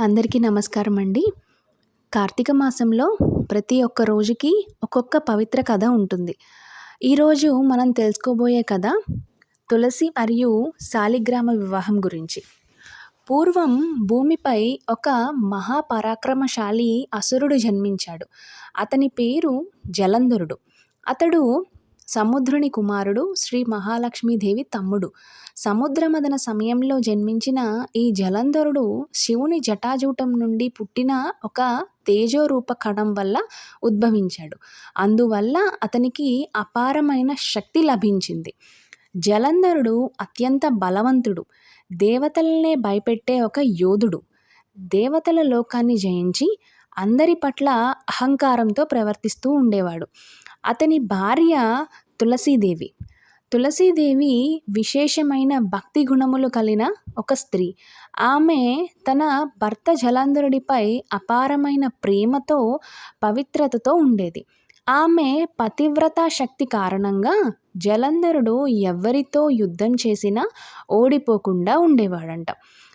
అందరికీ నమస్కారం అండి. కార్తీక మాసంలో ప్రతి ఒక్క రోజుకి ఒక్కొక్క పవిత్ర కథ ఉంటుంది. ఈరోజు మనం తెలుసుకోబోయే కథ తులసి మరియు శాలిగ్రామ వివాహం గురించి. పూర్వం భూమిపై ఒక మహాపరాక్రమశాలి అసురుడు జన్మించాడు. అతని పేరు జలంధరుడు. అతడు సముద్రుని కుమారుడు శ్రీ మహాలక్ష్మీదేవి తమ్ముడు. సముద్రమదన సమయంలో జన్మించిన ఈ జలంధరుడు శివుని జటాజూటం నుండి పుట్టిన ఒక తేజోరూప కణం వల్ల ఉద్భవించాడు. అందువల్ల అతనికి అపారమైన శక్తి లభించింది. జలంధరుడు అత్యంత బలవంతుడు. దేవతలనే భయపెట్టే ఒక యోధుడు. దేవతల లోకాన్ని జయించి అందరి పట్ల అహంకారంతో ప్రవర్తిస్తూ ఉండేవాడు. అతని భార్య తులసీదేవి. తులసీదేవి విశేషమైన భక్తి గుణములు కలిగిన ఒక స్త్రీ. ఆమె తన భర్త జలంధరుడిపై అపారమైన ప్రేమతో పవిత్రతతో ఉండేది. ఆమె పతివ్రత శక్తి కారణంగా జలంధరుడు ఎవరితో యుద్ధం చేసినా ఓడిపోకుండా ఉండేవాడంట.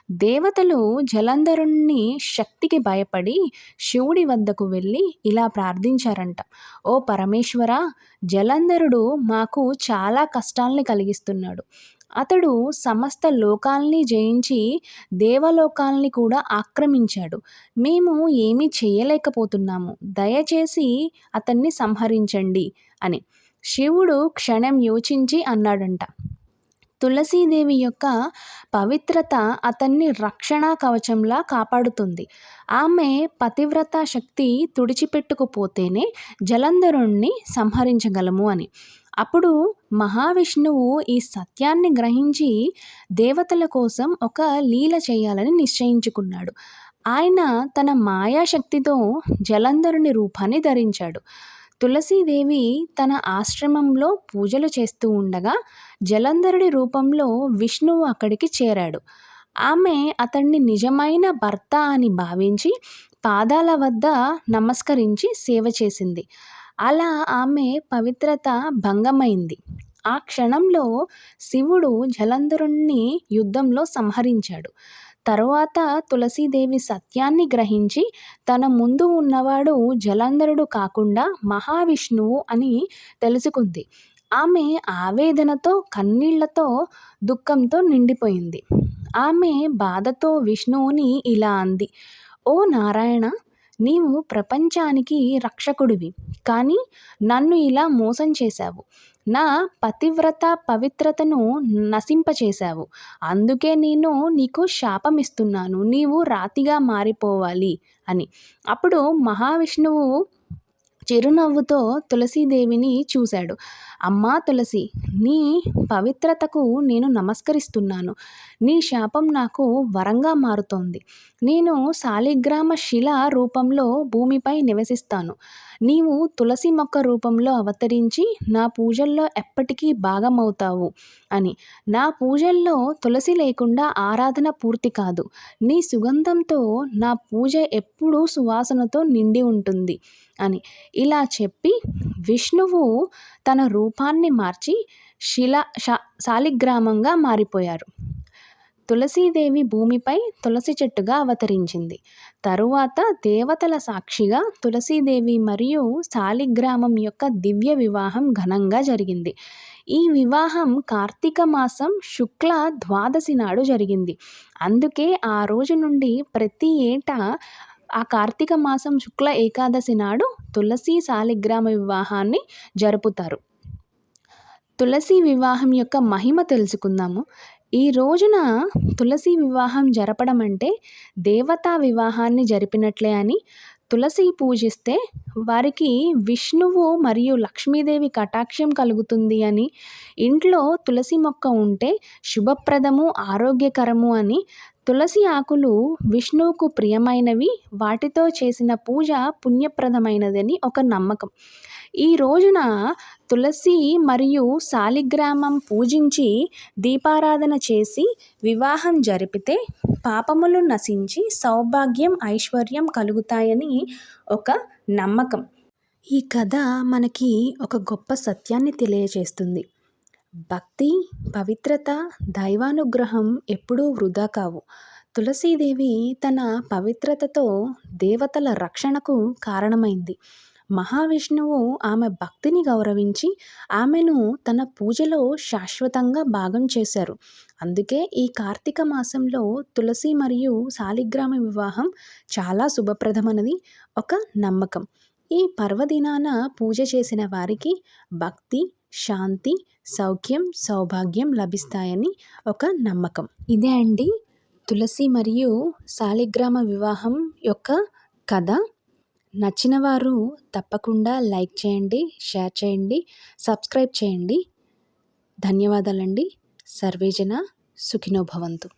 దేవతలు జలంధరుణ్ణి శక్తికి భయపడి శివుడి వద్దకు వెళ్ళి ఇలా ప్రార్థించారంట. ఓ పరమేశ్వర జలంధరుడు మాకు చాలా కష్టాల్ని కలిగిస్తున్నాడు. అతడు సమస్త లోకాల్ని జయించి దేవలోకాల్ని కూడా ఆక్రమించాడు. మేము ఏమీ చేయలేకపోతున్నాము. దయచేసి అతన్ని సంహరించండి అని. శివుడు క్షణం యోచించి అన్నాడంట. తులసీదేవి యొక్క పవిత్రత అతన్ని రక్షణ కవచంలా కాపాడుతుంది. ఆమె పతివ్రత శక్తి తుడిచిపెట్టుకుపోతేనే జలంధరుణ్ణి సంహరించగలము అని. అప్పుడు మహావిష్ణువు ఈ సత్యాన్ని గ్రహించి దేవతల కోసం ఒక లీల చేయాలని నిశ్చయించుకున్నాడు. ఆయన తన మాయాశక్తితో జలంధరుని రూపాన్ని ధరించాడు. తులసీదేవి తన ఆశ్రమంలో పూజలు చేస్తూ ఉండగా జలంధరుడి రూపంలో విష్ణువు అక్కడికి చేరాడు. ఆమె అతన్ని నిజమైన భర్త అని భావించి పాదాల వద్ద నమస్కరించి సేవ చేసింది. అలా ఆమె పవిత్రత భంగమైంది. ఆ క్షణంలో శివుడు జలంధరుణ్ణి యుద్ధంలో సంహరించాడు. తరువాత తులసీదేవి సత్యాన్ని గ్రహించి తన ముందు ఉన్నవాడు జలంధరుడు కాకుండా మహావిష్ణువు అని తెలుసుకుంది. ఆమె ఆవేదనతో కన్నీళ్ళతో దుఃఖంతో నిండిపోయింది. ఆమె బాధతో విష్ణువుని ఇలా అంది ఓ నారాయణ నీవు ప్రపంచానికి రక్షకుడివి. కానీ నన్ను ఇలా మోసం చేశావు. నా పతివ్రత పవిత్రతను నశింపచేశావు. అందుకే నేను నీకు శాపం ఇస్తున్నాను నీవు రాతిగా మారిపోవాలి అని. అప్పుడు మహావిష్ణువు చిరునవ్వుతో తులసీదేవిని చూశాడు. అమ్మా తులసి నీ పవిత్రతకు నేను నమస్కరిస్తున్నాను. నీ శాపం నాకు వరంగా మారుతోంది. నేను శాలిగ్రామ శిల రూపంలో భూమిపై నివసిస్తాను. నీవు తులసి మొక్క రూపంలో అవతరించి నా పూజల్లో ఎప్పటికీ భాగమవుతావు అని. నా పూజల్లో తులసి లేకుండా ఆరాధన పూర్తి కాదు. నీ సుగంధంతో నా పూజ ఎప్పుడూ సువాసనతో నిండి ఉంటుంది అని. ఇలా చెప్పి విష్ణువు తన రూపాన్ని మార్చి శిలా శాలిగ్రామంగా మారిపోయారు. తులసీదేవి భూమిపై తులసి చెట్టుగా అవతరించింది. తరువాత దేవతల సాక్షిగా తులసీదేవి మరియు శాలిగ్రామం యొక్క దివ్య వివాహం ఘనంగా జరిగింది. ఈ వివాహం కార్తీక మాసం శుక్ల ద్వాదశి నాడు జరిగింది. అందుకే ఆ రోజు నుండి ప్రతి ఏటా ఆ కార్తీక మాసం శుక్ల ఏకాదశి నాడు తులసి శాలిగ్రామ వివాహాన్ని జరుపుతారు. తులసి వివాహం యొక్క మహిమ తెలుసుకుందాము. ఈ రోజున తులసి వివాహం జరపడం అంటే దేవతా వివాహాన్ని జరిపినట్లే అని తులసి పూజిస్తే వారికి విష్ణువు మరియు లక్ష్మీదేవి కటాక్షం కలుగుతుంది అని ఇంట్లో తులసి మొక్క ఉంటే శుభప్రదము ఆరోగ్యకరము అని తులసి ఆకులు విష్ణువుకు ప్రియమైనవి వాటితో చేసిన పూజ పుణ్యప్రదమైనదని ఒక నమ్మకం. ఈ రోజున తులసి మరియు శాలిగ్రామం పూజించి దీపారాధన చేసి వివాహం జరిపితే పాపములు నశించి సౌభాగ్యం ఐశ్వర్యం కలుగుతాయని ఒక నమ్మకం. ఈ కథ మనకి ఒక గొప్ప సత్యాన్ని తెలియజేస్తుంది. భక్తి పవిత్రత దైవానుగ్రహం ఎప్పుడూ వృధా కావు. తులసీదేవి తన పవిత్రతతో దేవతల రక్షణకు కారణమైంది. మహావిష్ణువు ఆమె భక్తిని గౌరవించి ఆమెను తన పూజలో శాశ్వతంగా భాగం చేశారు. అందుకే ఈ కార్తీక మాసంలో తులసి మరియు శాలిగ్రామ వివాహం చాలా శుభప్రదమన్నది ఒక నమ్మకం. ఈ పర్వదినాన పూజ చేసిన వారికి భక్తి శాంతి సౌఖ్యం సౌభాగ్యం లభిస్తాయని ఒక నమ్మకం. ఇదే అండి తులసి మరియు శాలిగ్రామ వివాహం యొక్క కథ. నచ్చిన వారు తప్పకుండా లైక్ చేయండి షేర్ చేయండి సబ్స్క్రైబ్ చేయండి. ధన్యవాదాలండి. సర్వేజన సుఖినో భవంతు